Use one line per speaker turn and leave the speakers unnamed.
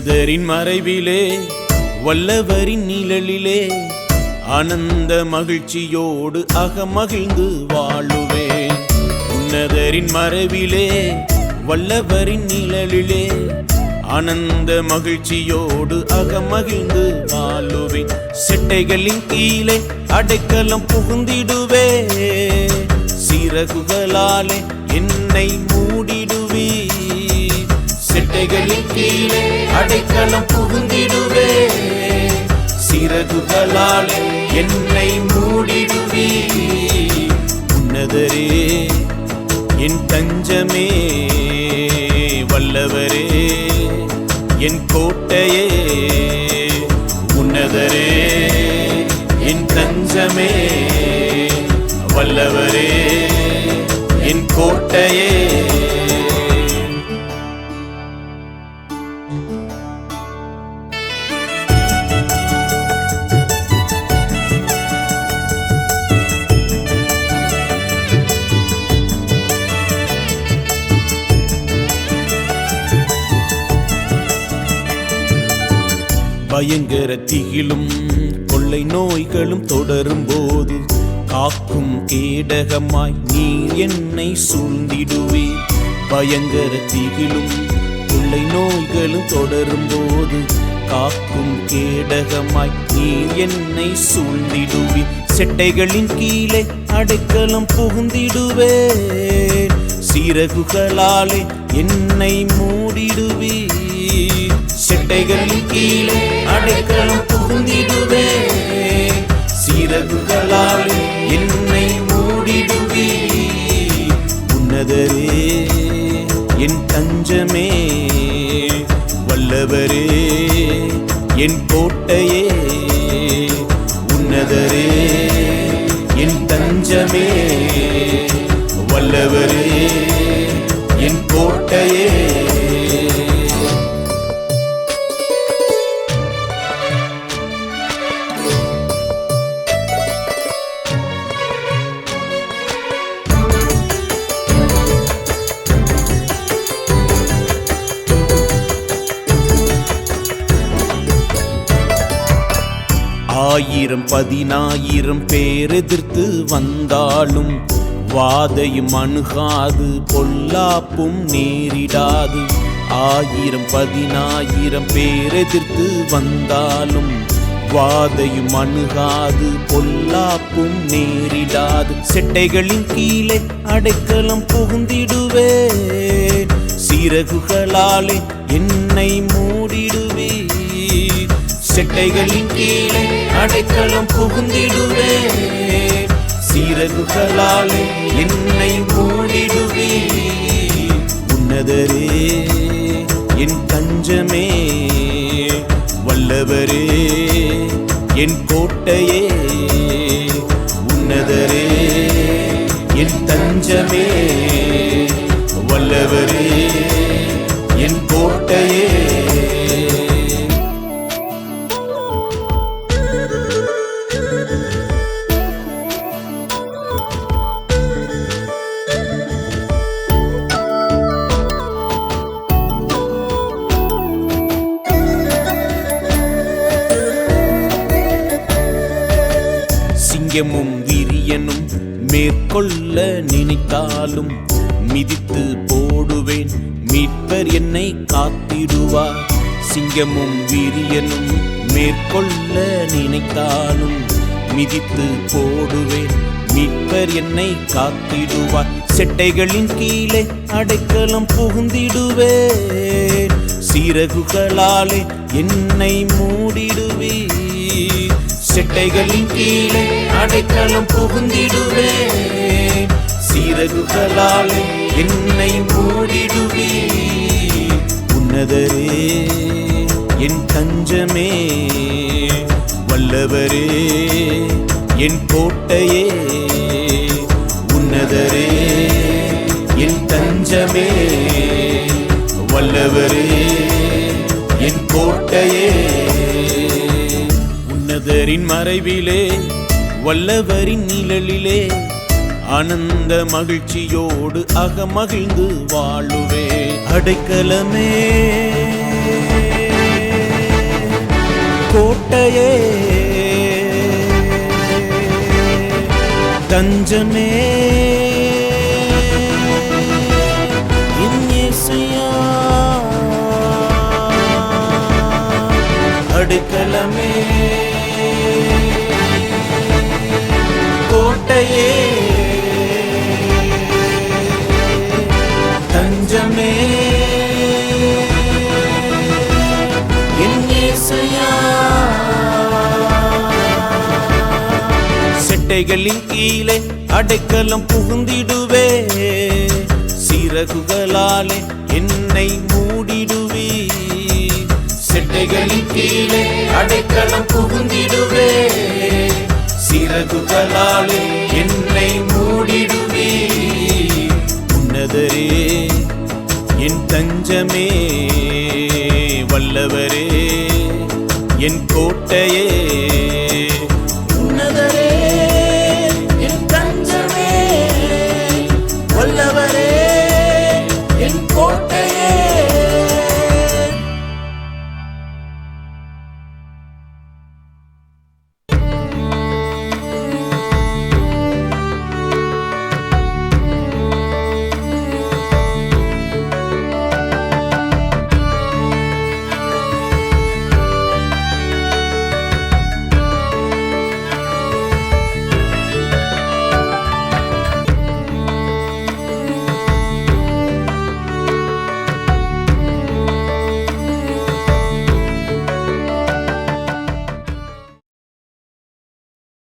உன்னதரின் மறைவிலே வல்லவரின் நிழலிலே ஆனந்த மகிழ்ச்சியோடு அகமகிழ்ந்து வாழுவேன். உன்னதரின் மறைவிலே வல்லவரின் நிழலிலே ஆனந்த மகிழ்ச்சியோடு அகமகிழ்ந்து வாழுவேன். செட்டைகளின் கீழே அடைக்கலம் புகுந்திடுவே சிறகுகளாலே என்னை செட்டைகளின் கீழே அடைக்கலம் புகுந்திடுவே. சிறகுகளாலே என்னை மூடிடுவே. உன்னதரே என் தஞ்சமே வல்லவரே என் கோட்டையே. உன்னதரே என் தஞ்சமே வல்லவரே என் கோட்டையே. பயங்கர திகிலும் கொள்ளை நோய்களும் தொடரும் போது காக்கும் கேடகமாய் நீ என்னை சூழ்ந்திடுவே. பயங்கர திகிலும் கொள்ளை நோய்களும் தொடரும் போது காக்கும் கேடகமாய் நீ என்னை சூழ்ந்திடுவே. செட்டைகளின் கீழே அடைக்கலம் புகுந்திடுவே. சீரகுகளாலே என்னை மூடிடுவே. செட்டைகளின் கீழே அடைக்கலம் புகுந்திடுவே. சிறகுகளால் என்னை மூடிடுவே. உன்னதரே என் தஞ்சமே. வல்லவரே என் கோட்டையே. உன்னதரே என் தஞ்சமே. வல்லவரே என் கோட்டையே. ஆயிரம் பதினாயிரம் பேர் எதிர்த்து வந்தாலும் வாதையும் அணுகாது பொல்லாப்பும் நேரிடாது. ஆயிரம் பதினாயிரம் பேர் எதிர்த்து வந்தாலும் வாதையும் அணுகாது பொல்லாப்பும் நேரிடாது. செட்டைகளின் கீழே அடைக்கலம் புகுந்திடுவே சிறகுகளாலே என்னை மூடிடுவே செட்டைகளின் கீழே அடைக்கலம் புகுந்திடுவே. சீரகுகளாலே என்னை மூடிடுவே. உன்னதரே என் தஞ்சமே. வல்லவரே என் கோட்டையே. உன்னதரே என் தஞ்சமே. வல்லவரே என் கோட்டையே. சிங்கமும் வீரியனும் மேற்கொள்ள நினைத்தாலும் மிதித்து போடுவேன். மீட்பர் என்னை காத்திடுவார். சிங்கமும் வீரியனும் மேற்கொள்ள நினைத்தாலும் மிதித்து போடுவேன். மீட்பர் என்னை காத்திடுவார். செட்டைகளின் கீழே அடைக்கலம் புகுந்திடுவே சீரகுகளாலே என்னை மூடிடுவே செட்டைகளின் கீழே அடைக்கலம் புகுந்திடுவேன். சீரகுகளால் என்னை மூடிடுவே உன்னதரே என் தஞ்சமே. வல்லவரே என் கோட்டையே. உன்னதரே என் தஞ்சமே. வல்லவரே என் கோட்டையே. உன்னதரின் மறைவிலே வல்லவரின் நிழலிலே ஆனந்த மகிழ்ச்சியோடு அகமகிழ்ந்து வாழுவே. அடைக்கலமே. கோட்டையே. தஞ்சமே. அடுக்கலமே. செட்டைகளின் கீழே அடைக்கலம் புகுந்திடுவே. சிறகுகளாலே என்னை மூடிடுவே. செட்டைகளின் கீழே அடைக்கலம் புகுந்திடுவே. சிறகுகளாலே என்னை மூடிடுவே. உன்னதரே என் தஞ்சமே. வல்லவரே என் கோட்டையே.